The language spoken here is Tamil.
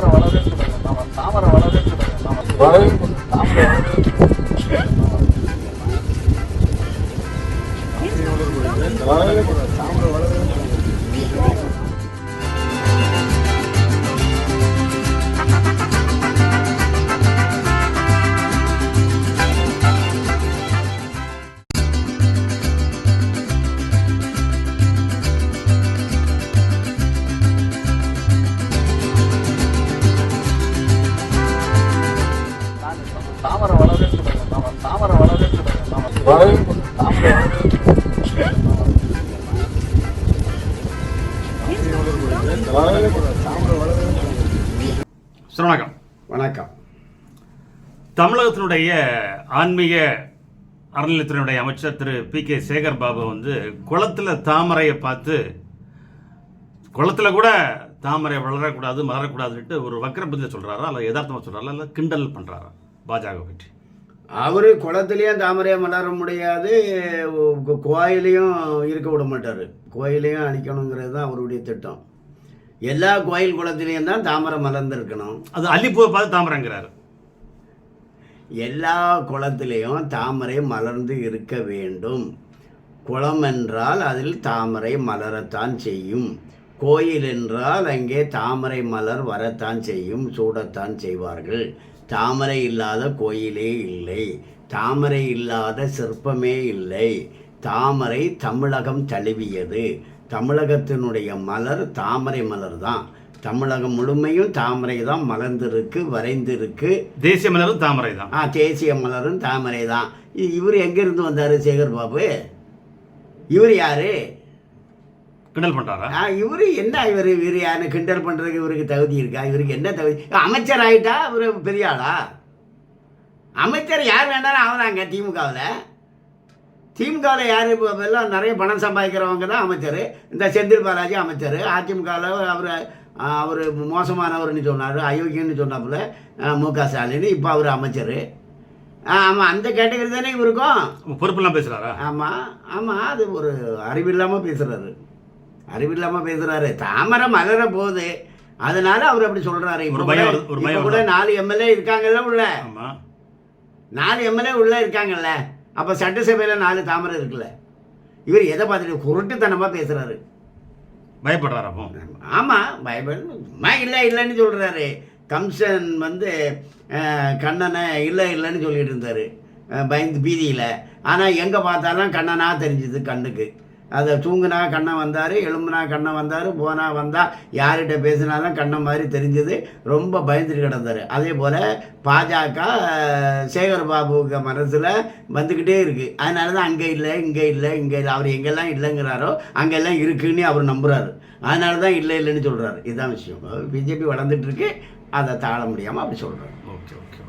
தாமரை வளர்ந்து தாமரை வளர்ந்து தாமரை வளர்ந்து தாமரை வளர்ந்து வணக்கம். வணக்கம். தமிழகத்தினுடைய ஆன்மீக அறநிலையத்துறையினுடைய அமைச்சர் திரு பி கே சேகர் பாபு வந்து குளத்தில் தாமரையை பார்த்து குளத்தில் கூட தாமரை வளரக்கூடாது மலரக்கூடாதுன்ட்டு ஒரு வக்கரபதியில் சொல்கிறாரா அல்ல யதார்த்தமாக சொல்கிறாரா இல்லை கிண்டல் பண்ணுறாரா பாஜக பற்றி? அவர் குளத்துலேயும் தாமரையை மலர முடியாது கோயிலையும் இருக்க விட மாட்டார். கோயிலையும் அழிக்கணுங்கிறது தான் அவருடைய திட்டம். எல்லா கோயில் குளத்துலேயும் தான் தாமரை மலர்ந்துருக்கணும். அது அல்லிப்பூவை பார்த்து தாமரைங்கிறாரு. எல்லா குளத்திலையும் தாமரை மலர்ந்து இருக்க வேண்டும். குளம் என்றால் அதில் தாமரை மலரத்தான் செய்யும். கோயில் என்றால் அங்கே தாமரை மலர் வரத்தான் செய்யும் சூடத்தான் செய்வார்கள். தாமரை இல்லாத கோயிலே இல்லை. தாமரை இல்லாத சிற்பமே இல்லை. தாமரை தமிழகம் தழுவியது. தமிழகத்தினுடைய மலர் தாமரை மலர் தான். தமிழகம் முழுமையும் தாமரை தான் மலர்ந்திருக்கு வரைந்திருக்கு. தேசிய மலரும் தாமரை தான். ஆ தேசிய மலரும் தாமரை தான். இவர் எங்கேருந்து வந்தார் சேகர் பாபு இவர் யாரு? கிண்டல் பண்றாரா? ஆ இவர் என்ன இவர் இவர் யாரு? கிண்டல் பண்ணுறதுக்கு இவருக்கு தகுதி இருக்கா? இவருக்கு என்ன தகுதி? அமைச்சர் ஆயிட்டா இவர் பெரிய ஆளா? அமைச்சர் யார் வேணாலும் ஆகுறாங்க திமுகவில். திமுகவில் யார்? இப்போ எல்லாம் நிறைய பணம் சம்பாதிக்கிறவங்க தான் அமைச்சர். இந்த செந்தில் பாலாஜி அமைச்சர். அதிமுகவில் அவர் அவர் மோசமானவர்னு சொன்னார் அயோக்கியன்னு சொன்னாப்புல மு க ஸ்டாலின். இப்போ அவர் அமைச்சர். ஆமாம் அந்த கேட்டகரி தானே இவருக்கும். பொறுப்பெல்லாம் பேசுறாரா? ஆமாம் ஆமாம் அது ஒரு அறிவில்லாமல் பேசுகிறாரு அறிவில்லாமல் பேசுகிறாரு தாமரை மலர போகுது. அதனால அவர் அப்படி சொல்கிறாரு கூட. நாலு எம்எல்ஏ இருக்காங்கல்ல உள்ள. நாலு எம்எல்ஏ உள்ள இருக்காங்கல்ல. அப்போ சட்டசபையில் நாலு தாமரை இருக்குல்ல. இவர் எதை பார்த்துட்டு குருட்டுத்தனமாக பேசுகிறாரு பயப்படுறாரு அப்போ. ஆமாம் சும்மா இல்லை இல்லைன்னு சொல்கிறாரு கம்சன் வந்து கண்ணனை இல்லை இல்லைன்னு சொல்லிட்டு இருந்தார். பயந்து பீதியில். ஆனால் எங்கே பார்த்தாலும் கண்ணனாக தெரிஞ்சுது கண்ணுக்கு. அதை தூங்குனா கண்ணன் வந்தார் எலும்புனா கண்ணை வந்தார் போனா வந்தால் யார்கிட்ட பேசினாலும் கண்ணை மாதிரி தெரிஞ்சது. ரொம்ப பயந்துட்டு கிடந்தார். அதே போல் பாஜக சேகர் பாபுக்கு மனசில் வந்துக்கிட்டே இருக்குது அதனால தான் அங்கே இல்லை இங்கே இல்லை இங்கே இல்லை. அவர் எங்கெல்லாம் இல்லைங்கிறாரோ அங்கெல்லாம் இருக்குன்னு அவர் நம்புகிறாரு அதனால தான் இல்லை இல்லைன்னு சொல்கிறாரு இதுதான் விஷயம். பிஜேபி வளர்ந்துட்டு இருக்கு. அதை தாழ முடியாமல் அப்படி சொல்கிறார் ஓகே ஓகே.